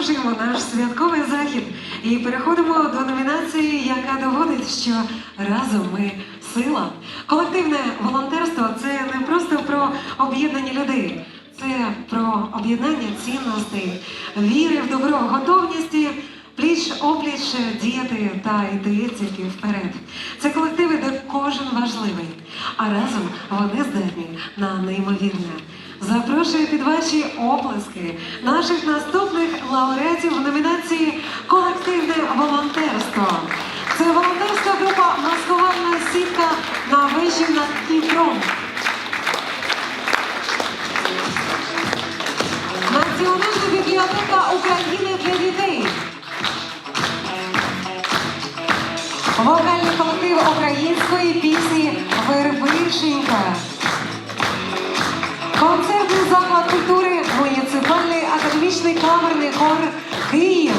продовжуємо наш святковий захід і переходимо до номінації, яка доводить, що разом ми сила. Колективне волонтерство це не просто про об'єднання людей, це про об'єднання цінностей, віри в добро, готовності пліч опліч діяти та йти тільки вперед. Це колективи, де кожен важливий, а разом вони здатні на неймовірне. Запрошую під ваші оплески наших наступних лауреатів в номінації Колективне волонтерство. Це волонтерська група Маскувальна сітка на вежі над Дніпром. Національна бібліотека України для дітей. Вокальний колектив української пісні Вербишенька. Концертний заклад культури муніципальний академічний камерний хор Київ.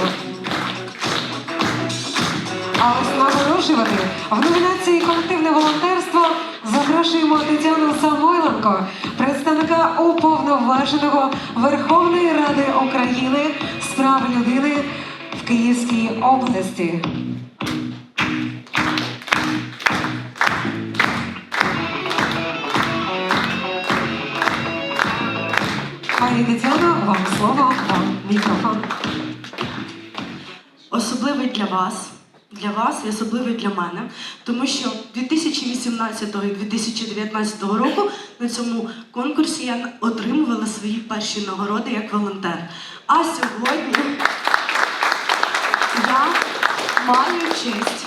А ось нагороджувати в номінації Колективне волонтерство запрошуємо Тетяну Самойленко, представника уповноваженого Верховної Ради України з прав людини в Київській області. Пані Тетяно, вам слово, вам мікрофон. особливий для вас, для вас і особливий для мене, тому що 2018 і 2019 року на цьому конкурсі я отримувала свої перші нагороди як волонтер. А сьогодні я маю честь.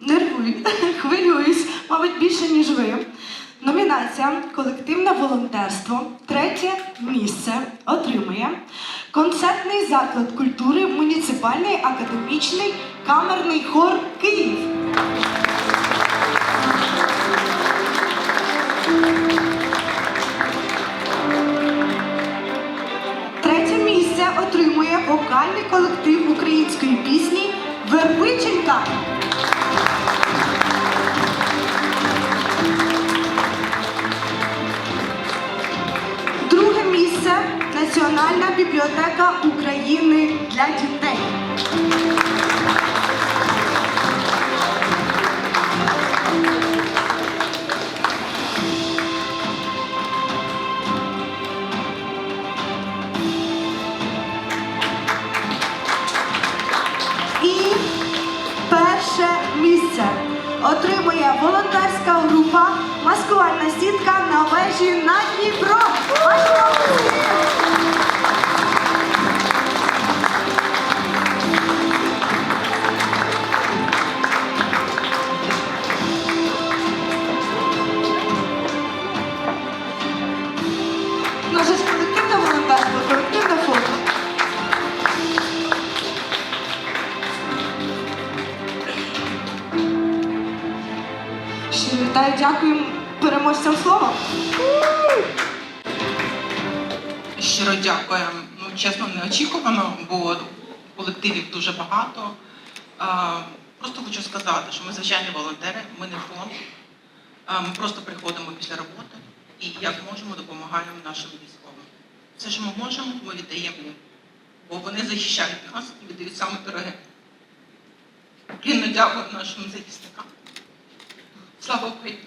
Нервую, хвилююсь, мабуть, більше, ніж ви. Номінація Колективне волонтерство третє місце отримує концертний заклад культури муніципальний академічний камерний хор Київ. Третє місце отримує вокальний колектив української пісні Вербиченька. Бібліотека України для дітей. Місце отримує волонтерська група Маскувальна сітка на вежі на Наше колективне волонтерство, колективне фото. Дякую переможцям слова. Щиро дякую. Ну, чесно, неочікувано, бо колективів дуже багато. Просто хочу сказати, що ми звичайні волонтери, ми не фонд. Ми просто приходимо після роботи і як можемо допомагаємо нашим військовим. Все, що ми можемо, ми віддаємо. Бо вони захищають нас і віддають саме дороге. Уклінно дякую нашим захисникам. Слава Україні!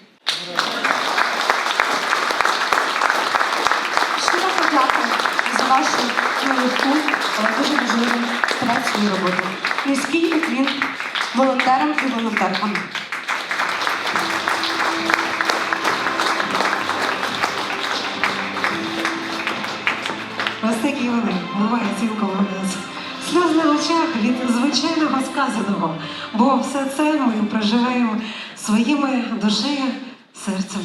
Щиро подякую за вашу нелегку, але дуже важливу працю і роботу. Низький уклін волонтерам і волонтеркам. Вони буває цілком у нас. Сльоз на очах від звичайного сказаного, бо все це ми проживаємо своїми душею, серцем